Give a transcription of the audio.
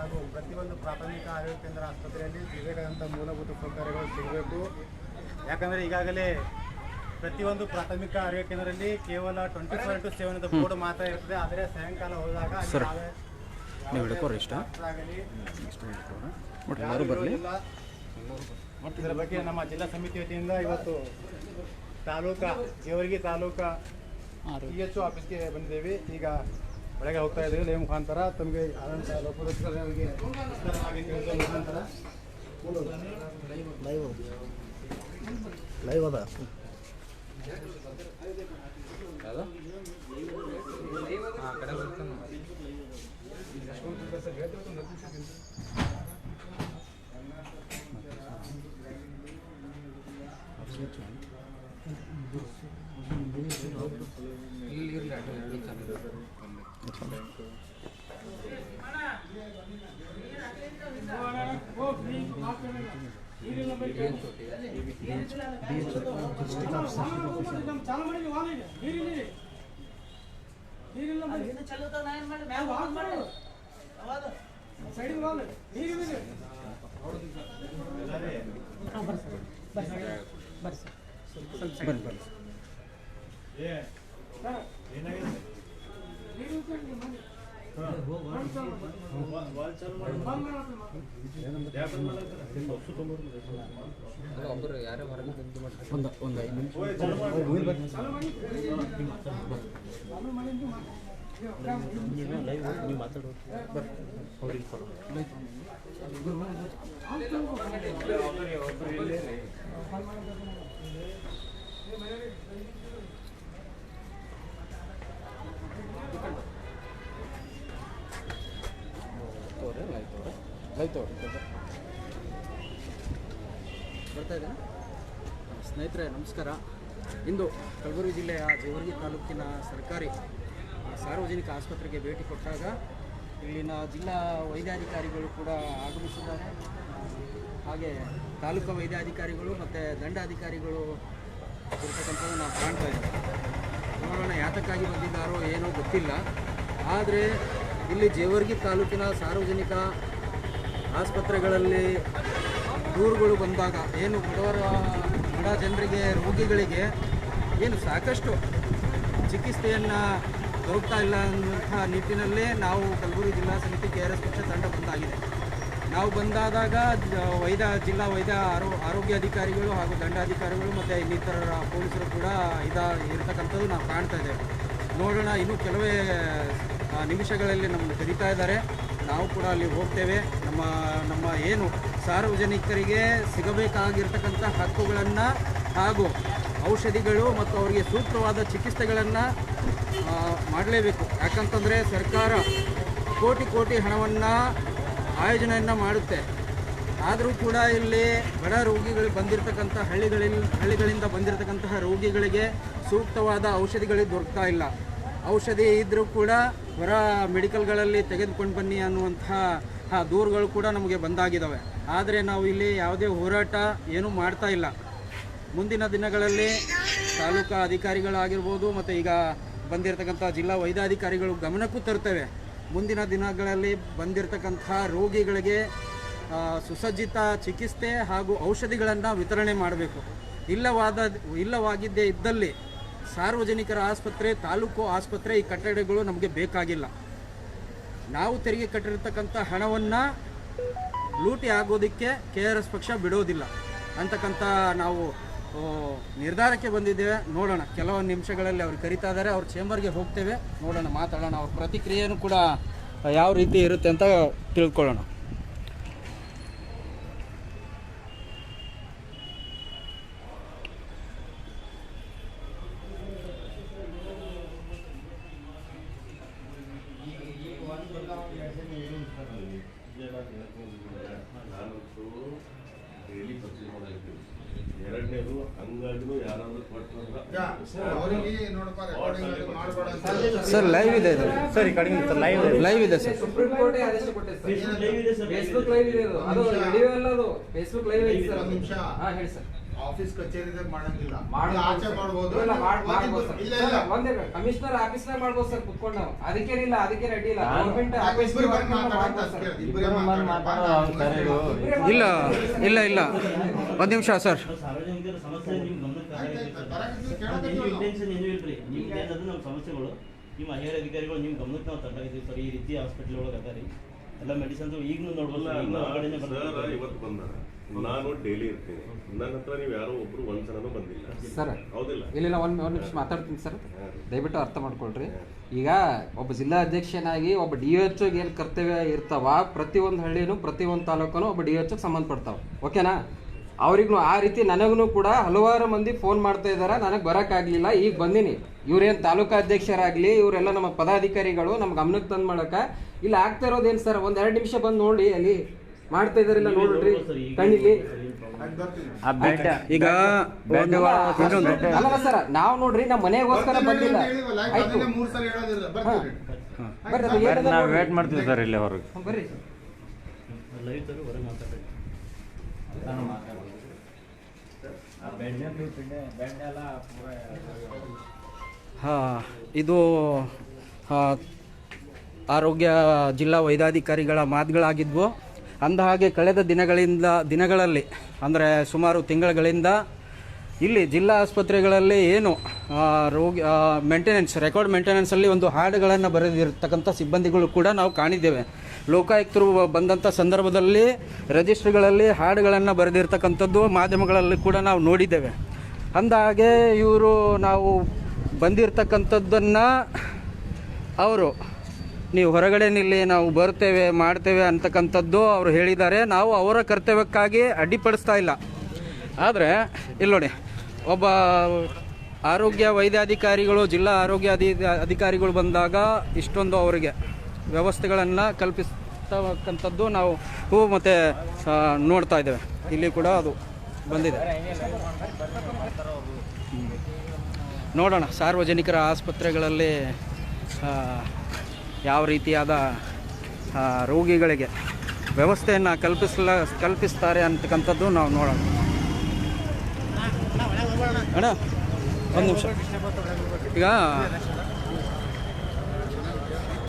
ಹಾಗೂ ಪ್ರತಿಯೊಂದು ಪ್ರಾಥಮಿಕ ಆರೋಗ್ಯ ಕೇಂದ್ರ ಆಸ್ಪತ್ರೆಯಲ್ಲಿ ಸಿಗಬೇಕಾದಂಥ ಮೂಲಭೂತ ಸೌಕರ್ಯಗಳು ಸಿಗಬೇಕು. ಯಾಕಂದರೆ ಈಗಾಗಲೇ ಪ್ರತಿಯೊಂದು ಪ್ರಾಥಮಿಕ ಆರೋಗ್ಯ ಕೇಂದ್ರದಲ್ಲಿ ಕೇವಲ ಟ್ವೆಂಟಿ ಫೋರ್ ಇಂಟು ಸೆವೆನ್ ಅಂತ ಬೋರ್ಡ್ ಮಾತ್ರ ಇರ್ತದೆ. ಆದರೆ ಸಾಯಂಕಾಲ ಹೋದಾಗ. ಇದರ ಬಗ್ಗೆ ನಮ್ಮ ಜಿಲ್ಲಾ ಸಮಿತಿ ವತಿಯಿಂದ ಇವತ್ತು ತಾಲೂಕಾ ಜೇವರ್ಗಿ ತಾಲೂಕಾ ಪಿ ಎಚ್ ಆಫೀಸ್ಗೆ ಬಂದಿದ್ದೇವೆ. ಈಗ ಒಳಗೆ ಹೋಗ್ತಾ ಇದ್ದೇವೆ ಲೈವ್ ಮುಖಾಂತರ ತಮಗೆ ಆದಂಥ ಲೋಪದೋಷಗಳಿಗೆ ವಿಸ್ತಾರವಾಗಿ ತಿಳಿಸುವ ಮುಖಾಂತರ ಲೈವ್ ಅದ ಬರ್ರಿ ಸರ್ ಬರ್ರಿ ಬರ್ರಿ ಏನಾಗಿದೆ ಬನ್ನಿ ಬನ್ನಿ ಒಂದು ಒಂದು ಐದು ನಿಮಿಷ ನೀವು ಮಾತಾಡೋದು ಅವ್ರಿಗೆ ಕೊಡು ಬರ್ತಾ ಇದ್ದೇನೆ. ಸ್ನೇಹಿತರೆ, ನಮಸ್ಕಾರ. ಇಂದು ಕಲಬುರಗಿ ಜಿಲ್ಲೆಯ ಜೇವರ್ಗಿ ತಾಲೂಕಿನ ಸರ್ಕಾರಿ ಸಾರ್ವಜನಿಕ ಆಸ್ಪತ್ರೆಗೆ ಭೇಟಿ ಕೊಟ್ಟಾಗ ಇಲ್ಲಿನ ಜಿಲ್ಲಾ ವೈದ್ಯಾಧಿಕಾರಿಗಳು ಕೂಡ ಆಗಮಿಸಿದ್ದಾರೆ. ಹಾಗೆ ತಾಲೂಕು ವೈದ್ಯಾಧಿಕಾರಿಗಳು ಮತ್ತು ದಂಡಾಧಿಕಾರಿಗಳು ಇರ್ತಕ್ಕಂಥದ್ದು ನಾವು ಕಾಣ್ತಾ ಇದ್ದೀವಿ. ನೋಡೋಣ ಯಾತಕ್ಕಾಗಿ ಬಂದಿದ್ದಾರೋ ಏನೋ ಗೊತ್ತಿಲ್ಲ. ಆದರೆ ಇಲ್ಲಿ ಜೇವರ್ಗಿ ತಾಲೂಕಿನ ಸಾರ್ವಜನಿಕ ಆಸ್ಪತ್ರೆಗಳಲ್ಲಿ ದೂರುಗಳು ಬಂದಾಗ ಏನು ಬಡವರ, ಬಡ ಜನರಿಗೆ, ರೋಗಿಗಳಿಗೆ ಏನು ಸಾಕಷ್ಟು ಚಿಕಿತ್ಸೆಯನ್ನು ದೊರಕ್ತಾ ಇಲ್ಲ ಅನ್ನುವಂಥ ನಿಟ್ಟಿನಲ್ಲೇ ನಾವು ಕಲಬುರಗಿ ಜಿಲ್ಲಾ ಸಮಿತಿ ಕೆ ಆರ್ ಎಸ್ ಪಕ್ಷ ತಂಡ ಬಂದಾಗಿದೆ. ನಾವು ಬಂದಾದಾಗ ವೈದ್ಯ ಜಿಲ್ಲಾ ವೈದ್ಯ ಆರೋ, ಆರೋಗ್ಯ ಅಧಿಕಾರಿಗಳು ಹಾಗೂ ದಂಡಾಧಿಕಾರಿಗಳು ಮತ್ತು ಇನ್ನಿತರ ಪೊಲೀಸರು ಕೂಡ ಇದ, ಇರತಕ್ಕಂಥದ್ದು ನಾವು ಕಾಣ್ತಾ ಇದ್ದೇವೆ. ನೋಡೋಣ, ಇನ್ನೂ ಕೆಲವೇ ನಿಮಿಷಗಳಲ್ಲಿ ನಮ್ಮನ್ನು ಕರೀತಾ ಇದ್ದಾರೆ. ನಾವು ಕೂಡ ಅಲ್ಲಿ ಹೋಗ್ತೇವೆ. ನಮ್ಮ ನಮ್ಮ ಏನು ಸಾರ್ವಜನಿಕರಿಗೆ ಸಿಗಬೇಕಾಗಿರ್ತಕ್ಕಂಥ ಹಕ್ಕುಗಳನ್ನು ಹಾಗೂ ಔಷಧಿಗಳು ಮತ್ತು ಅವರಿಗೆ ಸೂಕ್ತವಾದ ಚಿಕಿತ್ಸೆಗಳನ್ನು ಮಾಡಲೇಬೇಕು. ಯಾಕಂತಂದರೆ ಸರ್ಕಾರ ಕೋಟಿ ಕೋಟಿ ಹಣವನ್ನು ಆಯೋಜನೆಯನ್ನು ಮಾಡುತ್ತೆ. ಆದರೂ ಕೂಡ ಇಲ್ಲಿ ಬಡ ರೋಗಿಗಳು ಬಂದಿರತಕ್ಕಂಥ ಹಳ್ಳಿಗಳಲ್ಲಿ ಹಳ್ಳಿಗಳಿಂದ ಬಂದಿರತಕ್ಕಂತಹ ರೋಗಿಗಳಿಗೆ ಸೂಕ್ತವಾದ ಔಷಧಿಗಳು ದೊರಕ್ತಾ ಇಲ್ಲ. ಔಷಧಿ ಇದ್ದರೂ ಕೂಡ ಹೊರ ಮೆಡಿಕಲ್ಗಳಲ್ಲಿ ತೆಗೆದುಕೊಂಡು ಬನ್ನಿ ಅನ್ನುವಂತಹ ದೂರುಗಳು ಕೂಡ ನಮಗೆ ಬಂದಾಗಿದ್ದಾವೆ ಆದರೆ ನಾವು ಇಲ್ಲಿ ಯಾವುದೇ ಹೋರಾಟ ಏನೂ ಮಾಡ್ತಾ ಇಲ್ಲ. ಮುಂದಿನ ದಿನಗಳಲ್ಲಿ ತಾಲೂಕಾ ಅಧಿಕಾರಿಗಳಾಗಿರ್ಬೋದು ಮತ್ತು ಈಗ ಬಂದಿರತಕ್ಕಂಥ ಜಿಲ್ಲಾ ವೈದ್ಯಾಧಿಕಾರಿಗಳು ಗಮನಕ್ಕೂ ತರ್ತೇವೆ. ಮುಂದಿನ ದಿನಗಳಲ್ಲಿ ಬಂದಿರತಕ್ಕಂಥ ರೋಗಿಗಳಿಗೆ ಸುಸಜ್ಜಿತ ಚಿಕಿತ್ಸೆ ಹಾಗೂ ಔಷಧಿಗಳನ್ನು ವಿತರಣೆ ಮಾಡಬೇಕು. ಇಲ್ಲವಾದ, ಇಲ್ಲವಾಗಿದ್ದೇ ಇದ್ದಲ್ಲಿ ಸಾರ್ವಜನಿಕರ ಆಸ್ಪತ್ರೆ, ತಾಲೂಕು ಆಸ್ಪತ್ರೆ ಈ ಕಟ್ಟಡಗಳು ನಮಗೆ ಬೇಕಾಗಿಲ್ಲ. ನಾವು ತೆರಿಗೆ ಕಟ್ಟಿರ್ತಕ್ಕಂಥ ಹಣವನ್ನು ಲೂಟಿ ಆಗೋದಕ್ಕೆ ಕೆ ಆರ್ ಎಸ್ ಪಕ್ಷ ಬಿಡೋದಿಲ್ಲ. ಅಂತಕ್ಕಂಥ ನಾವು ನಿರ್ಧಾರಕ್ಕೆ ಬಂದಿದ್ದೇವೆ. ನೋಡೋಣ, ಕೆಲವೊಂದು ನಿಮಿಷಗಳಲ್ಲಿ ಅವ್ರು ಕರಿತಾ ಇದ್ದಾರೆ. ಅವ್ರ ಚೇಂಬರ್ಗೆ ಹೋಗ್ತೇವೆ. ನೋಡೋಣ, ಮಾತಾಡೋಣ. ಅವ್ರ ಪ್ರತಿಕ್ರಿಯೆಯೂ ಕೂಡ ಯಾವ ರೀತಿ ಇರುತ್ತೆ ಅಂತ ತಿಳ್ಕೊಳ್ಳೋಣ. ಡೈಲಿ ಪರ್ಚೇಸ್ ಎರಡನೇದು ಯಾರಾದ್ರೂ ಸರ್ ಲೈವ್ ಇದೆ ಇದು. ಸರ್ ಈ ಕಡೆಗೆ ಸರ್ ಲೈವ್ ಲೈವ್ ಇದೆ ಸರ್ ಸುಪ್ರೀಂ ಕೋರ್ಟ್ ಆದೇಶ ಕೊಟ್ಟಿದೆ ಸರ್ ಫೇಸ್ಬುಕ್ ಲೈವ್ ಇದೆ ಅದು. ವಿಡಿಯೋ ಅಲ್ಲ ಅದು. ಫೇಸ್ಬುಕ್ ಲೈವ್ ಇದೆ ಸರ್ ಒಂದು ನಿಮಿಷ ಹಾ ಹೇಳಿ ಸರ್ ಆಫೀಸ್ ಕಚೇರಿದಾಗ ಮಾಡಂಗಿಲ್ಲ. ಮಾಡ್ಬೋದು ನೀವು ಆಚೆ. ಮಾಡ್ಬೋದು ಇಲ್ಲ. ಇಲ್ಲ ಇಲ್ಲ. ಒಂದೇ ಕಮಿಷನರ್ ಆಫೀಸ್ನಾಗ ಮಾಡ್ಬೋದು ಸರ್ ಕುತ್ಕೊಂಡು ನಾವು. ಅದಕ್ಕೇನಿಲ್ಲ ಅದಕ್ಕೆ ರೆಡಿ ಇಲ್ಲ. Government office. ಇಲ್ಲ ಇಲ್ಲ ಇಲ್ಲ. ಒಂದ್ ನಿಮಿಷ ಸರ್. ಸಾರ್ವಜನಿಕರ ಸಮಸ್ಯೆ ಗಮನಕ್ಕೆ ನಿಮ್ಮ ಕೇಳಕತ್ತೀವಲ್ಲ. ಇಂಟೆನ್ಷನ್ ಏನೂ ಇಲ್ರಿ ನಿಮ್ಗೆ ಏನದು ನಮ್ಮ ಸಮಸ್ಯೆಗಳು ನಿಮ್ಮ ಹಿರಿಯ ಅಧಿಕಾರಿಗಳು ನಿಮ್ಮ ಗಮನಕ್ಕೆ ನಾವು ತರಕಾಗೈತಿ ಸರ್. ಈ ರೀತಿ ಹಾಸ್ಪಿಟಲ್ ಒಳಗೆ ಅದಾರಿ. ಎಲ್ಲ ಮೆಡಿಸಿನ್ಸ್ ಈಗಲೂ ನೋಡ್ಬೋದು. ಇವತ್ತು ಬಂದಾರ. ನಾನು ಡೈಲಿ ಇರ್ತೀನಿ. ನನ್ನ ಹತ್ರ ನೀವು ಯಾರೋ ಒಬ್ರು ಒಂದ್ಸಲನೂ ಬಂದಿಲ್ಲ. ಸರ್ ಹೌದಿಲ್ಲ? ಇಲ್ಲ ಒಂದು ಒಂದು ನಿಮಿಷ ಮಾತಾಡ್ತೀನಿ ಸರ್. ದಯವಿಟ್ಟು ಅರ್ಥ ಮಾಡ್ಕೊಳ್ರಿ. ಈಗ ಒಬ್ಬ ಜಿಲ್ಲಾ ಅಧ್ಯಕ್ಷನಾಗಿ ಒಬ್ಬ ಡಿ ಎಚ್ ಏನು ಕರ್ತವ್ಯ ಇರ್ತಾವ ಪ್ರತಿಯೊಂದು ಹಳ್ಳಿನೂ ಪ್ರತಿಯೊಂದು ತಾಲೂಕನು ಒಬ್ಬ ಡಿ ಎಚ್ ಸಂಬಂಧಪಡ್ತಾವ. ಓಕೆನಾ? ಅವ್ರಿಗೂ ಆ ರೀತಿ ನನಗೂ ಕೂಡ ಹಲವಾರು ಮಂದಿ ಫೋನ್ ಮಾಡ್ತಾ ಇದ್ದಾರೆ ನನಗೆ ಬರೋಕ್ಕಾಗಲಿಲ್ಲ ಈಗ ಬಂದೀನಿ. ಇವ್ರೇನು ತಾಲೂಕಾ ಅಧ್ಯಕ್ಷರಾಗಲಿ ಇವರೆಲ್ಲ ನಮ್ಮ ಪದಾಧಿಕಾರಿಗಳು ನಮ್ಗೆ ಗಮನಕ್ಕೆ ತಂದು ಮಾಡಕ. ಇಲ್ಲ ಆಗ್ತಾ ಇರೋದೇನು ಸರ್? ಒಂದು ಎರಡು ನಿಮಿಷ ಬಂದು ನೋಡಿ ಅಲ್ಲಿ. ಮಾಡ್ತಾ ಇದಾರಿಲ್ಲ ನೋಡ್ರಿ. ಸರ್, ಈಗ ಅಲ್ಲ ಸರ್ ನಾವು ನೋಡ್ರಿ ನಮ್ಮ ಮನೆಗೋಸ್ಕರ ಬಂದಿಲ್ಲ. ನಾವು. ವೇಟ್ ಮಾಡ್ತೀವಿ ಸರ್ ಇಲ್ಲಿ ಅವ್ರಿಗೆ. ಬರ್ರಿ. ಹಾಂ ಇದು ಆರೋಗ್ಯ ಜಿಲ್ಲಾ ವೈದ್ಯಾಧಿಕಾರಿಗಳ ಮಾತುಗಳಾಗಿದ್ವು. ಅಂದ ಹಾಗೆ ಕಳೆದ ದಿನಗಳಿಂದ ದಿನಗಳಲ್ಲಿ, ಅಂದರೆ ಸುಮಾರು ತಿಂಗಳುಗಳಿಂದ ಇಲ್ಲಿ ಜಿಲ್ಲಾ ಆಸ್ಪತ್ರೆಗಳಲ್ಲಿ ಏನು ರೋಗಿ ಮೇಂಟೆನೆನ್ಸ್ ರೆಕಾರ್ಡ್ ಮೇಂಟೆನೆನ್ಸಲ್ಲಿ ಒಂದು ಹಾಡುಗಳನ್ನು ಬರೆದಿರ್ತಕ್ಕಂಥ ಸಿಬ್ಬಂದಿಗಳು ಕೂಡ ನಾವು ಕಾಣಿದ್ದೇವೆ. ಲೋಕಾಯುಕ್ತರು ಬಂದಂಥ ಸಂದರ್ಭದಲ್ಲಿ ರಿಜಿಸ್ಟ್ರಿಗಳಲ್ಲಿ ಹಾಡುಗಳನ್ನು ಬರೆದಿರ್ತಕ್ಕಂಥದ್ದು ಮಾಧ್ಯಮಗಳಲ್ಲಿ ಕೂಡ ನಾವು ನೋಡಿದ್ದೇವೆ. ಅಂದ ಹಾಗೆ ಇವರು ನಾವು ಬಂದಿರತಕ್ಕಂಥದ್ದನ್ನು ಅವರು ನೀವು ಹೊರಗಡೆ ನಿಲ್ಲಿ, ನಾವು ಬರ್ತೇವೆ ಮಾಡ್ತೇವೆ ಅಂತಕ್ಕಂಥದ್ದು ಅವರು ಹೇಳಿದ್ದಾರೆ. ನಾವು ಅವರ ಕರ್ತವ್ಯಕ್ಕಾಗಿ ಅಡ್ಡಿಪಡಿಸ್ತಾ ಇಲ್ಲ. ಆದರೆ, ಇಲ್ಲಿ ನೋಡಿ, ಒಬ್ಬ ಆರೋಗ್ಯ ವೈದ್ಯಾಧಿಕಾರಿಗಳು, ಜಿಲ್ಲಾ ಆರೋಗ್ಯ ಅಧಿ, ಅಧಿಕಾರಿಗಳು ಬಂದಾಗ ಇಷ್ಟೊಂದು ಅವರಿಗೆ ವ್ಯವಸ್ಥೆಗಳನ್ನು ಕಲ್ಪಿಸ್ತಕ್ಕಂಥದ್ದು ನಾವು ಹೂ ಮತ್ತು ನೋಡ್ತಾ ಇದ್ದೇವೆ. ಇಲ್ಲಿ ಕೂಡ ಅದು ಬಂದಿದೆ. ನೋಡೋಣ, ಸಾರ್ವಜನಿಕರ ಆಸ್ಪತ್ರೆಗಳಲ್ಲಿ ಯಾವ ರೀತಿಯಾದ ರೋಗಿಗಳಿಗೆ ವ್ಯವಸ್ಥೆಯನ್ನು ಕಲ್ಪಿಸಲ ಕಲ್ಪಿಸ್ತಾರೆ ಅಂತಕ್ಕಂಥದ್ದು ನಾವು ನೋಡೋಣ. ಅಣ್ಣ ಒಂದು ನಿಮಿಷ. ಈಗ